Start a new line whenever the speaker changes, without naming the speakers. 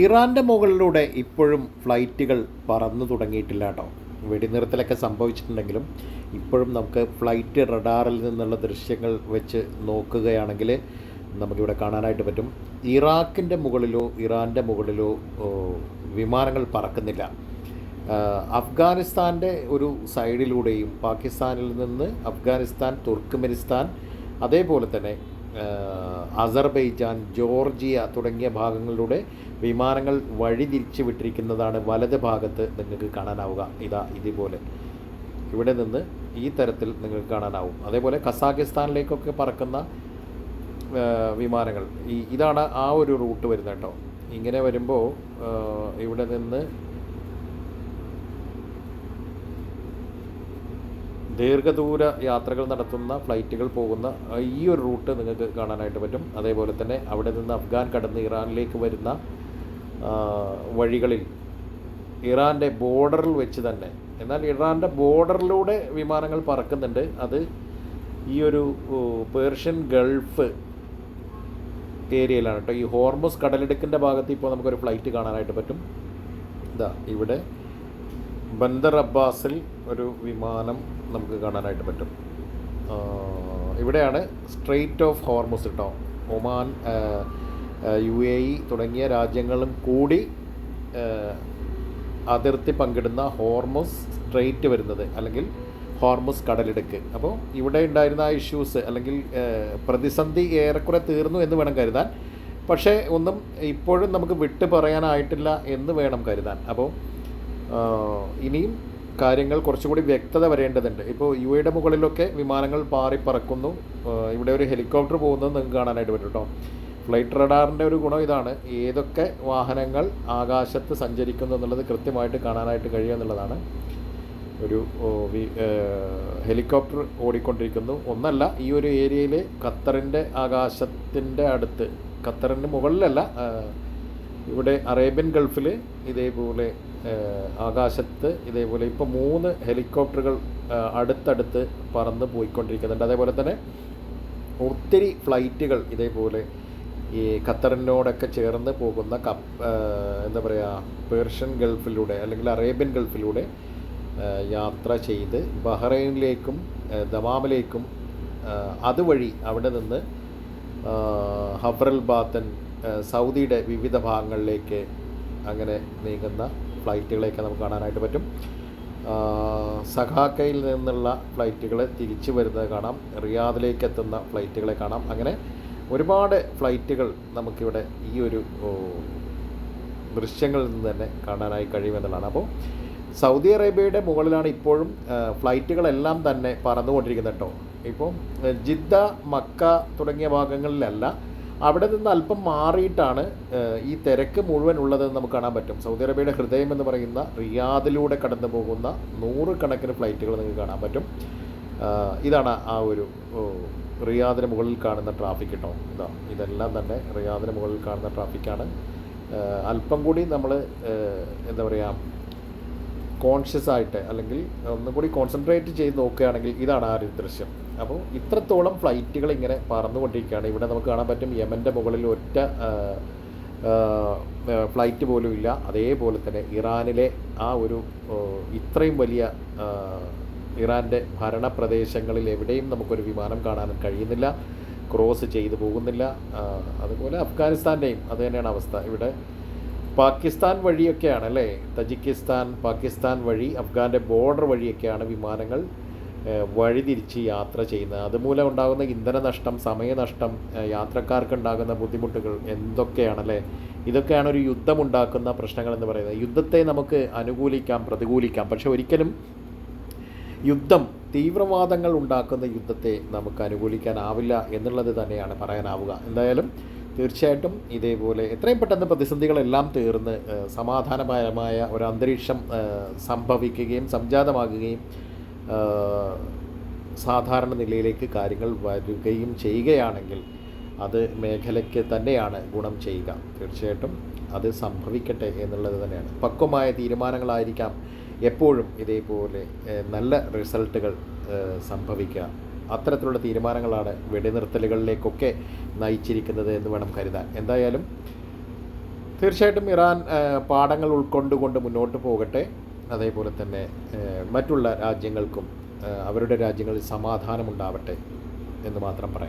ഇറാന്റെ മുകളിലൂടെ ഇപ്പോഴും ഫ്ലൈറ്റുകൾ പറന്നു തുടങ്ങിയിട്ടില്ല കേട്ടോ. വെടിനിർത്തലൊക്കെ സംഭവിച്ചിട്ടുണ്ടെങ്കിലും ഇപ്പോഴും നമുക്ക് ഫ്ലൈറ്റ് റഡാറിൽ നിന്നുള്ള ദൃശ്യങ്ങൾ വെച്ച് നോക്കുകയാണെങ്കിൽ നമുക്കിവിടെ കാണാനായിട്ട് പറ്റും. ഇറാഖിന്റെ മുകളിലോ ഇറാന്റെ മുകളിലോ വിമാനങ്ങൾ പറക്കുന്നില്ല. അഫ്ഗാനിസ്ഥാന്റെ ഒരു സൈഡിലൂടെയും പാകിസ്ഥാനിൽ നിന്ന് അഫ്ഗാനിസ്ഥാൻ തുർക്ക്മെനിസ്ഥാൻ അതേപോലെ തന്നെ അസർബൈജാൻ ജോർജിയ തുടങ്ങിയ ഭാഗങ്ങളിലൂടെ വിമാനങ്ങൾ വഴി തിരിച്ചു വിട്ടിരിക്കുന്നതാണ് വലത് ഭാഗത്ത് നിങ്ങൾക്ക് കാണാനാവുക. ഇതാ ഇതുപോലെ. ഇവിടെ നിന്ന് ഈ തരത്തിൽ നിങ്ങൾക്ക് കാണാനാവും. അതേപോലെ കസാഖിസ്ഥാനിലേക്കൊക്കെ പറക്കുന്ന വിമാനങ്ങൾ. ഈ ഇതാണ് ആ ഒരു റൂട്ട് വരുന്നത് കേട്ടോ. ഇങ്ങനെ വരുമ്പോൾ ഇവിടെ നിന്ന് ദീർഘദൂര യാത്രകൾ നടത്തുന്ന ഫ്ലൈറ്റുകൾ പോകുന്ന ഈ ഒരു റൂട്ട് നിങ്ങൾക്ക് കാണാനായിട്ട് പറ്റും. അതേപോലെ തന്നെ അവിടെ നിന്ന് അഫ്ഗാൻ കടന്ന് ഇറാനിലേക്ക് വരുന്ന വഴികളിൽ ഇറാന്റെ ബോർഡറിൽ വെച്ച് തന്നെ എന്നാൽ ഇറാന്റെ ബോർഡറിലൂടെ വിമാനങ്ങൾ പറക്കുന്നുണ്ട്. അത് ഈ ഒരു പേർഷ്യൻ ഗൾഫ് ഏരിയയിലാണ് കേട്ടോ. ഈ ഹോർമോസ് കടലിടുക്കിന്റെ ഭാഗത്ത് ഇപ്പോൾ നമുക്കൊരു ഫ്ലൈറ്റ് കാണാനായിട്ട് പറ്റും. ഇതാ ഇവിടെ ബന്ദർ അബ്ബാസിൽ ഒരു വിമാനം നമുക്ക് കാണാനായിട്ട് പറ്റും. ഇവിടെയാണ് സ്ട്രെയിറ്റ് ഓഫ് ഹോർമോസ് കേട്ടോ ഒമാൻ യു എ ഇ തുടങ്ങിയ രാജ്യങ്ങളും കൂടി അതിർത്തി പങ്കിടുന്ന ഹോർമോസ് സ്ട്രെയിറ്റ് വരുന്നത് അല്ലെങ്കിൽ ഹോർമോസ് കടലിടുക്ക്. അപ്പോൾ ഇവിടെ ഉണ്ടായിരുന്ന ആ ഇഷ്യൂസ് അല്ലെങ്കിൽ പ്രതിസന്ധി ഏറെക്കുറെ തീർന്നു എന്ന് വേണം കരുതാൻ. പക്ഷേ ഒന്നും ഇപ്പോഴും നമുക്ക് വിട്ടു പറയാനായിട്ടില്ല എന്ന് വേണം കരുതാൻ. അപ്പോൾ ഇനിയും കാര്യങ്ങൾ കുറച്ചുകൂടി വ്യക്തത വരേണ്ടതുണ്ട്. ഇപ്പോൾ യു എയുടെ മുകളിലൊക്കെ വിമാനങ്ങൾ പാറി പറക്കുന്നു ഇവിടെ ഒരു ഹെലികോപ്റ്റർ പോകുന്നത് നിങ്ങൾക്ക് കാണാനായിട്ട് പറ്റും കേട്ടോ. ഫ്ലൈറ്റ് റഡാറിന്റെ ഒരു ഗുണം ഇതാണ്. ഏതൊക്കെ വാഹനങ്ങൾ ആകാശത്ത് സഞ്ചരിക്കുന്നു എന്നുള്ളത് കൃത്യമായിട്ട് കാണാനായിട്ട് കഴിയുക എന്നുള്ളതാണ്. ഒരു ഹെലികോപ്റ്റർ ഓടിക്കൊണ്ടിരിക്കുന്നു. ഒന്നല്ല ഈ ഒരു ഏരിയയിൽ ഖത്തറിന്റെ ആകാശത്തിന്റെ അടുത്ത് ഖത്തറിന്റെ മുകളിലല്ല ഇവിടെ അറേബ്യൻ ഗൾഫിൽ ഇതേപോലെ ആകാശത്ത് ഇതേപോലെ ഇപ്പോൾ മൂന്ന് ഹെലികോപ്റ്ററുകൾ അടുത്തടുത്ത് പറന്ന് പോയിക്കൊണ്ടിരിക്കുന്നുണ്ട്. അതേപോലെ തന്നെ ഒത്തിരി ഫ്ലൈറ്റുകൾ ഇതേപോലെ ഈ ഖത്തറിനോടൊക്കെ ചേർന്ന് പോകുന്ന കപ്പ് എന്താ പറയുക പേർഷ്യൻ ഗൾഫിലൂടെ അല്ലെങ്കിൽ അറേബ്യൻ ഗൾഫിലൂടെ യാത്ര ചെയ്ത് ബഹ്റൈനിലേക്കും ദമാമിലേക്കും അതുവഴി അവിടെ നിന്ന് ഹബ്രൽ ബാത്തൻ സൗദിയുടെ വിവിധ ഭാഗങ്ങളിലേക്ക് അങ്ങനെ നീങ്ങുന്ന ഫ്ലൈറ്റുകളെയൊക്കെ നമുക്ക് കാണാനായിട്ട് പറ്റും. സഖാക്കയിൽ നിന്നുള്ള ഫ്ലൈറ്റുകൾ തിരിച്ചു വരുന്നത് കാണാം. റിയാദിലേക്ക് എത്തുന്ന ഫ്ലൈറ്റുകളെ കാണാം. അങ്ങനെ ഒരുപാട് ഫ്ലൈറ്റുകൾ നമുക്കിവിടെ ഈ ഒരു ദൃശ്യങ്ങളിൽ നിന്ന് തന്നെ കാണാനായി കഴിയുമെന്നുള്ളതാണ്. അപ്പോൾ സൗദി അറേബ്യയുടെ മുകളിലാണ് ഇപ്പോഴും ഫ്ലൈറ്റുകളെല്ലാം തന്നെ പറന്നുകൊണ്ടിരിക്കുന്നത് കേട്ടോ. ഇപ്പോൾ ജിദ്ദ മക്ക തുടങ്ങിയ ഭാഗങ്ങളിലല്ല അവിടെ നിന്ന് അല്പം മാറിയിട്ടാണ് ഈ തിരക്ക് മുഴുവൻ ഉള്ളതെന്ന് നമുക്ക് കാണാൻ പറ്റും. സൗദി അറേബ്യയുടെ ഹൃദയം എന്ന് പറയുന്ന റിയാദിലൂടെ കടന്നു പോകുന്ന നൂറുകണക്കിന് ഫ്ലൈറ്റുകൾ നിങ്ങൾക്ക് കാണാൻ പറ്റും. ഇതാണ് ആ ഒരു റിയാദിന് മുകളിൽ കാണുന്ന ട്രാഫിക് കേട്ടോ ഇതാ ഇതെല്ലാം തന്നെ റിയാദിന് മുകളിൽ കാണുന്ന ട്രാഫിക്കാണ് അല്പം കൂടി നമ്മൾ എന്താ പറയുക കോൺഷ്യസ് ആയിട്ട് അല്ലെങ്കിൽ ഒന്നും കൂടി കോൺസെൻട്രേറ്റ് ചെയ്ത് നോക്കുകയാണെങ്കിൽ ഇതാണ് ആ ഒരു ദൃശ്യം. അപ്പോൾ ഇത്രത്തോളം ഫ്ലൈറ്റുകൾ ഇങ്ങനെ പറന്നുകൊണ്ടിരിക്കുകയാണ്. ഇവിടെ നമുക്ക് കാണാൻ പറ്റും യമന്റെ മുകളിൽ ഒറ്റ ഫ്ലൈറ്റ് പോലും ഇല്ല. അതേപോലെ തന്നെ ഇറാനിലെ ആ ഒരു ഇത്രയും വലിയ ഇറാന്റെ ഭരണപ്രദേശങ്ങളിൽ എവിടെയും നമുക്കൊരു വിമാനം കാണാൻ കഴിയുന്നില്ല. ക്രോസ് ചെയ്തു പോകുന്നില്ല. അതുപോലെ അഫ്ഗാനിസ്ഥാന്റെയും അത് തന്നെയാണ് അവസ്ഥ. ഇവിടെ പാകിസ്ഥാൻ വഴിയൊക്കെയാണ് അല്ലേ? തജിക്കിസ്ഥാൻ പാകിസ്ഥാൻ വഴി അഫ്ഗാന്റെ ബോർഡർ വഴിയൊക്കെയാണ് വിമാനങ്ങൾ. വഴിതിരിച്ച് യാത്ര ചെയ്യുന്നത്. അതുമൂലം ഉണ്ടാകുന്ന ഇന്ധന നഷ്ടം സമയനഷ്ടം യാത്രക്കാർക്കുണ്ടാകുന്ന ബുദ്ധിമുട്ടുകൾ എന്തൊക്കെയാണല്ലേ? ഇതൊക്കെയാണ് ഒരു യുദ്ധമുണ്ടാക്കുന്ന പ്രശ്നങ്ങൾ എന്ന് പറയുന്നത്. യുദ്ധത്തെ നമുക്ക് അനുകൂലിക്കാം പ്രതികൂലിക്കാം. പക്ഷെ ഒരിക്കലും യുദ്ധം തീവ്രവാദങ്ങൾ ഉണ്ടാക്കുന്ന യുദ്ധത്തെ നമുക്ക് അനുകൂലിക്കാനാവില്ല എന്നുള്ളത് തന്നെയാണ് പറയാനാവുക. എന്തായാലും തീർച്ചയായിട്ടും ഇതേപോലെ എത്രയും പെട്ടെന്ന് പ്രതിസന്ധികളെല്ലാം തീർന്ന് സമാധാനപരമായ ഒരു അന്തരീക്ഷം സംഭവിക്കുകയും സംജാതമാകുകയും സാധാരണ നിലയിലേക്ക് കാര്യങ്ങൾ വരികയും ചെയ്യുകയാണെങ്കിൽ അത് മേഖലയ്ക്ക് തന്നെയാണ് ഗുണം ചെയ്യുക. തീർച്ചയായിട്ടും അത് സംഭവിക്കട്ടെ എന്നുള്ളത് തന്നെയാണ്. പക്വമായ തീരുമാനങ്ങളായിരിക്കാം എപ്പോഴും ഇതേപോലെ നല്ല റിസൾട്ടുകൾ സംഭവിക്കുക. അത്തരത്തിലുള്ള തീരുമാനങ്ങളാണ് വെടിനിർത്തലുകളിലേക്കൊക്കെ നയിച്ചിരിക്കുന്നത് എന്ന് വേണം കരുതാൻ. എന്തായാലും തീർച്ചയായിട്ടും ഇറാൻ പാഠങ്ങൾ ഉൾക്കൊണ്ടുകൊണ്ട് മുന്നോട്ട് പോകട്ടെ. അതേപോലെ തന്നെ മറ്റുള്ള രാജ്യങ്ങൾക്കും അവരുടെ രാജ്യങ്ങളിൽ സമാധാനമുണ്ടാവട്ടെ എന്ന് മാത്രം പറയാം.